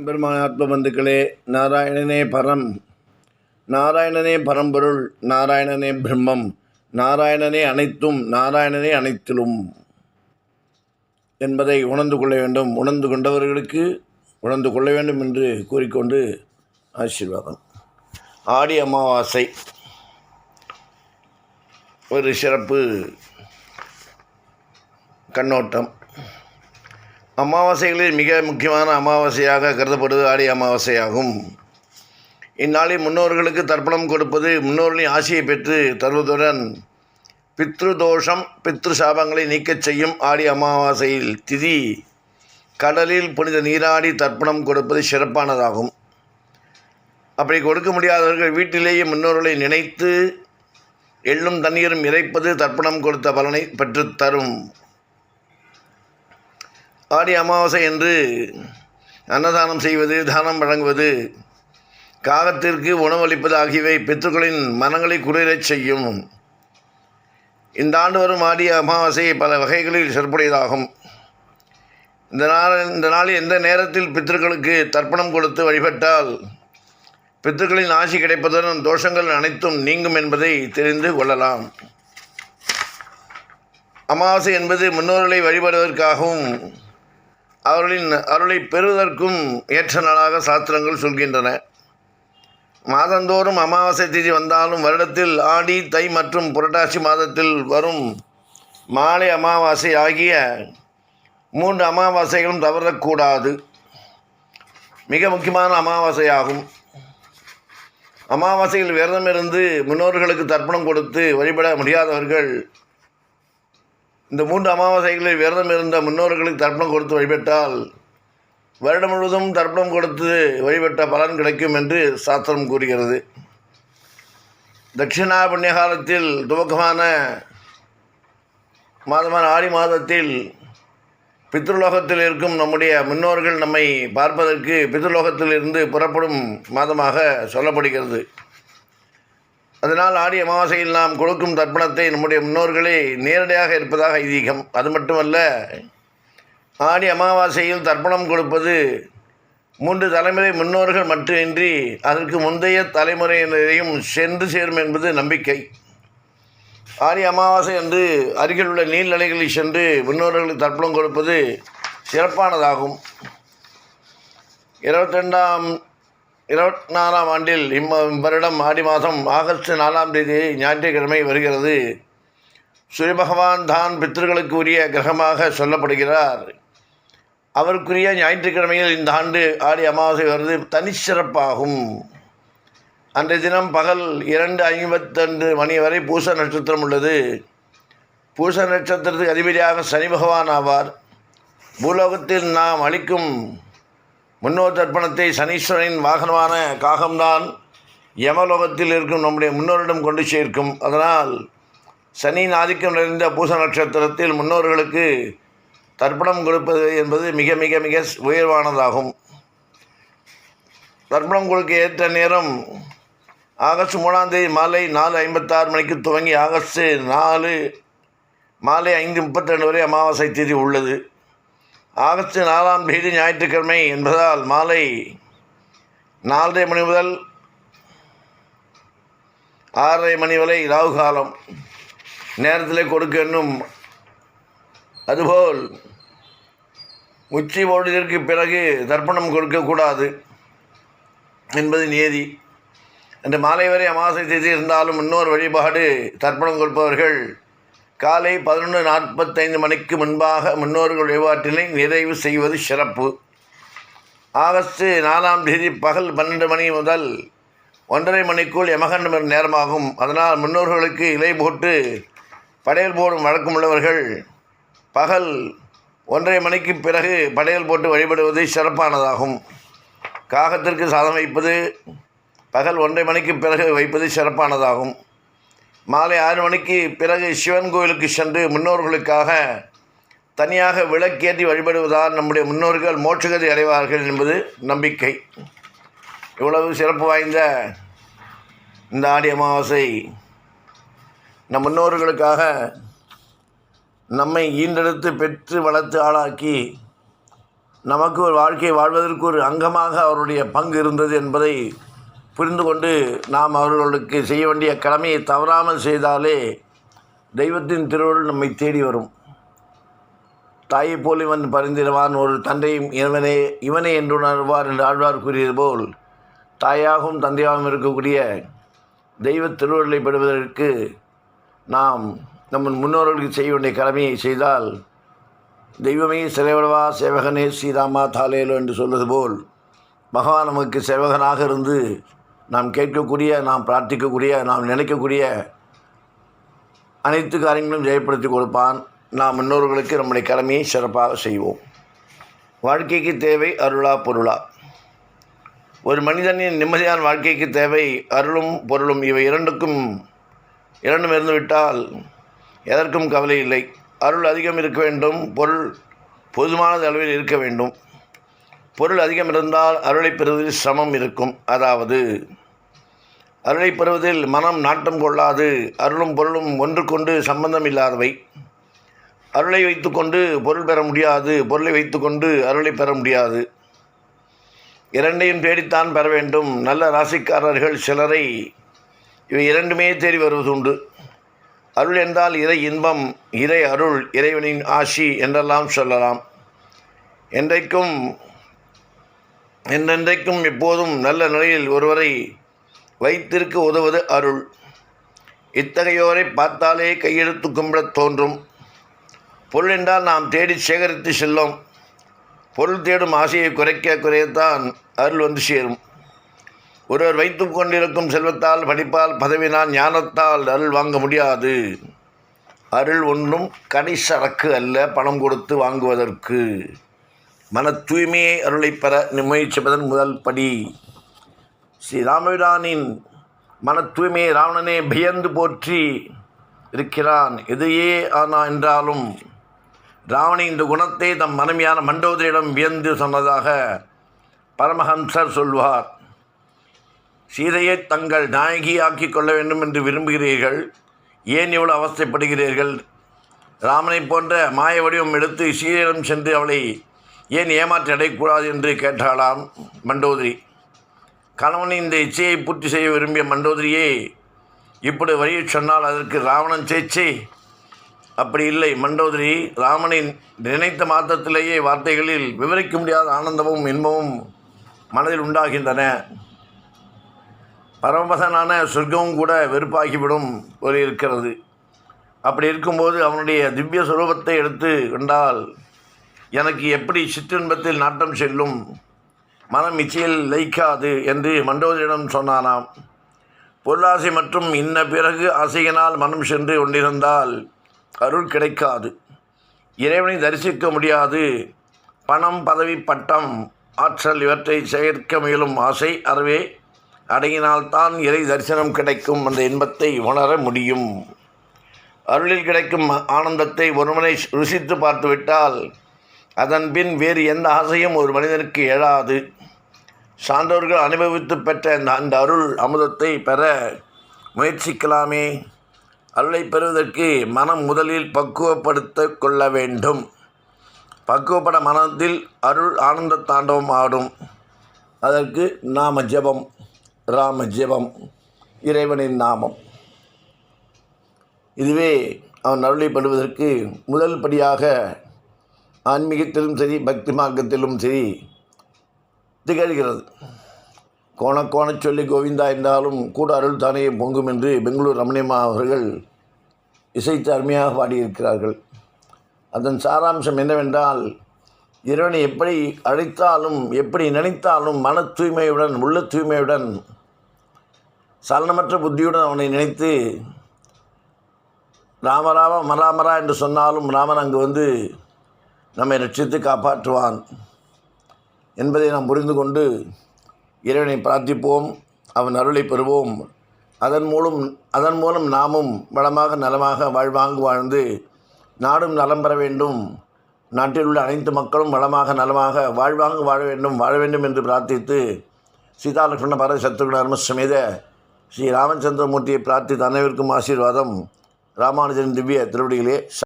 பெருமானாத்ம பந்துக்களே நாராயணனே பரம். நாராயணனே பரம்பொருள் நாராயணனே பிரம்மம் நாராயணனே அனைத்தும் நாராயணனே அனைத்திலும். என்பதை உணர்ந்து கொள்ள வேண்டும். உணர்ந்து கொண்டவர்களுக்கு உணர்ந்து கொள்ள வேண்டும் என்று கூறிக்கொண்டு ஆசீர்வாதம். ஆடி அமாவாசை. ஒரு சிறப்பு கண்ணோட்டம். அமாவாசைகளில் மிக முக்கியமான அமாவாசையாக கருதப்படுவது ஆடி அமாவாசையாகும். இந்நாளில் முன்னோர்களுக்கு தர்ப்பணம் கொடுப்பது முன்னோர்களின் ஆசையை பெற்று தருவதுடன் பித்ரு தோஷம் பித்ரு சாபங்களை நீக்கச் செய்யும் ஆடி அமாவாசையில் திதி கடலில் புனித நீராடி தர்ப்பணம் கொடுப்பது சிறப்பானதாகும். அப்படி கொடுக்க முடியாதவர்கள் வீட்டிலேயே முன்னோர்களை நினைத்து எள்ளும் தண்ணீரும் இறைப்பது தர்ப்பணம் கொடுத்த பலனை பெற்றுத்தரும் ஆடி அமாவாசை என்று அன்னதானம் செய்வது தானம் வழங்குவது காகத்திற்கு உணவளிப்பது ஆகியவை பித்ருக்களின் மனங்களை குளிரச் செய்யும். இந்த ஆண்டு வரும் ஆடி அமாவாசை பல வகைகளில் சிறப்புடையதாகும். இந்த நாள் இந்த நாளில் எந்த நேரத்தில் பித்ருக்களுக்கு தர்ப்பணம் கொடுத்து வழிபட்டால் பித்ருக்களின் ஆசி கிடைப்பதுடன் தோஷங்கள் அனைத்தும் நீங்கும் என்பதை தெரிந்து கொள்ளலாம். அமாவாசை என்பது முன்னோர்களை வழிபடுவதற்காகவும் அவர்களின் அருளை பெறுவதற்கும் ஏற்ற நாளாக சாஸ்திரங்கள் சொல்கின்றன. மாதந்தோறும் அமாவாசை திதி வந்தாலும் வருடத்தில் ஆடி தை மற்றும் புரட்டாசி மாதத்தில் வரும் மாலை அமாவாசை ஆகிய மூன்று அமாவாசைகளும் தவறக்கூடாது. மிக முக்கியமான அமாவாசையாகும் அமாவாசையில் விரதம் இருந்து முன்னோர்களுக்கு தர்ப்பணம் கொடுத்து வழிபட முடியாதவர்கள் இந்த மூன்று அமாவாசைகளில் விரதம் இருந்த முன்னோர்களுக்கு தர்ப்பணம் கொடுத்து வழிபட்டால் வருடம் முழுவதும் தர்ப்பணம் கொடுத்து வழிபட்ட பலன் கிடைக்கும் என்று சாஸ்திரம் கூறுகிறது. தட்சிணா புண்ணிய காலத்தில் துவக்கமான மாதமான ஆடி மாதத்தில் பித்ருலோகத்தில் இருக்கும் நம்முடைய முன்னோர்கள் நம்மை பார்ப்பதற்கு பித்ருலோகத்தில் இருந்து புறப்படும் மாதமாக சொல்லப்படுகிறது. அதனால் ஆடி அமாவாசையில் நாம் கொடுக்கும் தர்ப்பணத்தை நம்முடைய முன்னோர்களே நேரடியாக இருப்பதாக ஐதீகம். அது மட்டுமல்ல ஆடி அமாவாசையில் தர்ப்பணம் கொடுப்பது மூன்று தலைமுறை முன்னோர்கள் மட்டுமின்றி அதற்கு முந்தைய தலைமுறையினரையும் சென்று சேரும் என்பது நம்பிக்கை. ஆடி அமாவாசை என்று அருகில் உள்ள நீர்நிலைகளில் சென்று முன்னோர்களுக்கு தர்ப்பணம் கொடுப்பது சிறப்பானதாகும். இருபத்தி ரெண்டாம் இருபத்தி நாலாம் ஆண்டில் இம்ம வருடம் ஆடி மாதம் ஆகஸ்ட் நாலாம் தேதி ஞாயிற்றுக்கிழமை வருகிறது. சூரிய பகவான் தான் பித்தர்களுக்கு உரிய கிரகமாக சொல்லப்படுகிறார். அவருக்குரிய ஞாயிற்றுக்கிழமையில் இந்த ஆண்டு ஆடி அமாவாசை வருது தனிச்சிறப்பாகும் அன்றைய தினம் பகல் இரண்டு ஐம்பத்தெண்டு மணி வரை பூச நட்சத்திரம் உள்ளது. பூச நட்சத்திரத்துக்கு அதிபதியாக சனி பகவான் ஆவார். பூலோகத்தில் நாம் அளிக்கும் முன்னோர் தர்ப்பணத்தை சனீஸ்வரனின் வாகனமான காகம்தான் யமலோகத்தில் இருக்கும் நம்முடைய முன்னோரிடம் கொண்டு சேர்க்கும். அதனால் சனியின் ஆதிக்கம் நிறைந்த பூச நட்சத்திரத்தில் முன்னோர்களுக்கு தர்ப்பணம் கொடுப்பது என்பது மிக மிக மிக உயர்வானதாகும். தர்ப்பணம் கொடுக்க ஏற்ற நேரம் ஆகஸ்ட் மூணாம் தேதி மாலை நாலு ஐம்பத்தாறு மணிக்கு துவங்கி ஆகஸ்ட் நாலு மாலை ஐந்து முப்பத்தி ரெண்டு வரை அமாவாசை தேதி உள்ளது. ஆகஸ்ட் நாலாம் தேதி ஞாயிற்றுக்கிழமை என்பதால் மாலை நாலரை மணி முதல் ஆறரை மணி வரை ராகு காலம் நேரத்தில் கொடுக்க என்னும் அதுபோல் உச்சி ஓடுதற்கு பிறகு தர்ப்பணம் கொடுக்கக்கூடாது என்பது நியதி. அன்று மாலை வரை அமாவாசை தேதி இருந்தாலும் இன்னொரு வழிபாடு தர்ப்பணம் கொடுப்பவர்கள் காலை பதினொன்று நாற்பத்தைந்து மணிக்கு முன்பாக முன்னோர்கள் வழிபாட்டினை நிறைவு செய்வது சிறப்பு. ஆகஸ்ட் நாலாம் தேதி பகல் பன்னெண்டு மணி முதல் ஒன்றரை மணிக்குள் யமகண்டம் நேரமாகும். அதனால் முன்னோர்களுக்கு இலை போட்டு படையல் போடும் வழக்கமுள்ளவர்கள் பகல் ஒன்றரை மணிக்கு பிறகு படையல் போட்டு வழிபடுவது சிறப்பானதாகும். காகத்திற்கு சாதம் வைப்பது பகல் ஒன்றரை மணிக்கு பிறகு வைப்பது சிறப்பானதாகும். மாலை ஆறு மணிக்கு பிறகு சிவன் கோயிலுக்கு சென்று முன்னோர்களுக்காக தனியாக விளக்கேற்றி வழிபடுவதால் நம்முடைய முன்னோர்கள் மோட்சகதி அடைவார்கள் என்பது நம்பிக்கை. இவ்வளவு சிறப்பு வாய்ந்த இந்த ஆடி அமாவாசை நம் முன்னோர்களுக்காக நம்மை ஈண்டெடுத்து பெற்று வளர்த்து ஆளாக்கி நமக்கு ஒரு வாழ்க்கையை வாழ்வதற்கு ஒரு அங்கமாக அவருடைய பங்கு இருந்தது என்பதை புரிந்து கொண்டு நாம் அவர்களுக்கு செய்ய வேண்டிய கடமையை தவறாமல் செய்தாலே தெய்வத்தின் திருவருள் நம்மை தேடி வரும். தாயை போல் இவன் பரிந்திடுவான் ஒரு தந்தையும் இவனே இவனே என்று உணர்வார் என்று ஆழ்வார் கூறியது போல் தாயாகவும் தந்தையாகவும் இருக்கக்கூடிய தெய்வ திருவருளை பெறுவதற்கு நாம் நம்ம முன்னோர்களுக்கு செய்ய வேண்டிய கடமையை செய்தால் தெய்வமே சிறைவிடவா சேவகனே ஸ்ரீராமா தாலேலோ என்று சொல்வது போல் பகவான் நமக்கு சேவகனாக இருந்து நாம் கேட்கக்கூடிய நாம் பிரார்த்திக்கக்கூடிய நாம் நினைக்கக்கூடிய அனைத்து காரியங்களும் ஜெயப்படுத்தி கொடுப்பான். நாம் முன்னோர்களுக்கு நம்முடைய கடமையை சிறப்பாக செய்வோம். வாழ்க்கைக்கு தேவை அருளா பொருளா. ஒரு மனிதனின் நிம்மதியான வாழ்க்கைக்கு தேவை அருளும் பொருளும். இவை இரண்டுக்கும் இரண்டும் இருந்துவிட்டால் எதற்கும் கவலை இல்லை. அருள் அதிகம் இருக்க வேண்டும். பொருள் போதுமானது அளவில் இருக்க வேண்டும். பொருள் அதிகம் இருந்தால் அருளை பெறுவதில் சிரமம் இருக்கும். அதாவது அருளை பெறுவதில் மனம் நாட்டம் கொள்ளாது அருளும் பொருளும் ஒன்றுக்கொண்டு சம்பந்தம் இல்லாதவை. அருளை வைத்துக்கொண்டு பொருள் பெற முடியாது பொருளை வைத்துக்கொண்டு அருளை பெற முடியாது. இரண்டையும் தேடித்தான் பெற வேண்டும். நல்ல ராசிக்காரர்கள் சிலரை இவை இரண்டுமே தேடி வருவதுண்டு அருள் என்றால் இறை இன்பம் இறை அருள் இறைவனின் ஆசி என்றெல்லாம் சொல்லலாம். என்றைக்கும் என்றென்றைக்கும் எப்போதும் நல்ல நிலையில் ஒருவரை வைத்திருக்க உதவுவது அருள். இத்தகையோரை பார்த்தாலே கையெழுத்து கும்பிடத் தோன்றும். பொருள் என்றால் நாம் தேடி சேகரித்து செல்லும். பொருள் தேடும் ஆசையை குறைக்க குறையத்தான் அருள் வந்து சேரும். ஒருவர் வைத்து கொண்டிருக்கும் செல்வத்தால் படிப்பால் பதவினால் ஞானத்தால் அருள் வாங்க முடியாது. அருள் ஒன்றும் கனிசரக்கு அல்ல பணம் கொடுத்து வாங்குவதற்கு. மன தூய்மையை அருளை பெற முயற்சிப்பதன் முதல் படி. ஸ்ரீராமபிரானின் மன தூய்மையை ராவணனே பயந்து போற்றி இருக்கிறான். எதையே ஆனா என்றாலும் ராவணி இந்த குணத்தை தம் மனைவியான மண்டோதரியிடம் வியந்து சொன்னதாக பரமஹம்சர் சொல்வார். சீதையை தங்கள் நாயகியாக்கி கொள்ள வேண்டும் என்று விரும்புகிறீர்கள். ஏன் இவ்வளவு அவஸ்தைப்படுகிறீர்கள்? ராமனை போன்ற மாய வடிவம் எடுத்து சீதையிடம் சென்று அவளை ஏன் ஏமாற்றி அடையக்கூடாது என்று கேட்டாளாம் மண்டோதரி. கணவனின் இந்த இச்சையை பூர்த்தி செய்ய விரும்பிய மண்டோதரியே இப்படி வழியை சொன்னால் அதற்கு ராவணன் சேச்சே. அப்படி இல்லை மண்டோதரி ராமனின் நினைத்த மாத்திரத்திலேயே வார்த்தைகளில் விவரிக்க முடியாத ஆனந்தமும் இன்பமும் மனதில் உண்டாகின்றன. பரமபதனான சொர்க்கமும் கூட வெறுப்பாகிவிடும் ஒரு இருக்கிறது அப்படி இருக்கும்போது அவனுடைய திவ்ய சுரூபத்தை எடுத்து கொண்டால் எனக்கு எப்படி சிற்றின்பத்தில் நாட்டம் செல்லும்? மனம் இச்சையில் லைக்காது என்று மண்டோதரிடம் சொன்னானாம். பொருளாசை மற்றும் இன்ன பிறகு ஆசையினால் மனம் சென்று கொண்டிருந்தால் அருள் கிடைக்காது. இறைவனை தரிசிக்க முடியாது. பணம் பதவி பட்டம் ஆற்றல் இவற்றை சேர்க்க முயலும் ஆசை அறவே அடங்கினால்தான் இறை தரிசனம் கிடைக்கும் அந்த இன்பத்தை உணர முடியும். அருளில் கிடைக்கும் ஆனந்தத்தை ஒருவனை ருசித்து பார்த்துவிட்டால் அதன்பின் வேறு எந்த ஆசையும் ஒரு மனிதனுக்கு எழாது. சான்றோர்கள் அனுபவித்து பெற்ற அந்த அந்த அருள் அமுதத்தை பெற முயற்சிக்கலாமே. அருளை பெறுவதற்கு மனம் முதலில் பக்குவப்படுத்த கொள்ள வேண்டும். பக்குவப்பட மனத்தில் அருள் ஆனந்த தாண்டவம் ஆடும். அதற்கு நாம ஜெபம் ராம ஜெபம் இறைவனின் நாமம். இதுவே அவன் அருளை பெறுவதற்கு முதல் படியாக ஆன்மீகத்திலும் சரி பக்தி மார்க்கத்திலும் சரி திகழ்கிறது. கோண கோணச் சொல்லி கோவிந்தா என்றாலும் கூட அருள் தானே பொங்கும் என்று பெங்களூர் ரமணியம்மா அவர்கள் இசைத்து அருமையாக பாடியிருக்கிறார்கள். அதன் சாராம்சம் என்னவென்றால் இறைவனை எப்படி அழைத்தாலும் எப்படி நினைத்தாலும் மன தூய்மையுடன் உள்ள தூய்மையுடன் சலனமற்ற புத்தியுடன் அவனை நினைத்து ராமராம மராமரா என்று சொன்னாலும் ராமன் அங்கு வந்து நம்மை ரட்சித்து காப்பாற்றுவான் என்பதை நாம் புரிந்து கொண்டு இறைவனை பிரார்த்திப்போம் அவன் அருளை பெறுவோம். அதன் மூலம் அதன் மூலம் நாமும் வளமாக நலமாக வாழ்வாங்கு வாழ்ந்து நாடும் நலம் பெற வேண்டும். நாட்டில் உள்ள அனைத்து மக்களும் வளமாக நலமாக வாழ்வாங்கு வாழ வேண்டும் வாழ வேண்டும் என்று பிரார்த்தித்து சீதாலட்சுமண பரத சத்ருகுண அருமசமேத ஸ்ரீ ராமச்சந்திரமூர்த்தியை பிரார்த்தித்த அனைவருக்கும் ஆசீர்வாதம். ராமானுஜன் திவ்ய திருவடிகளே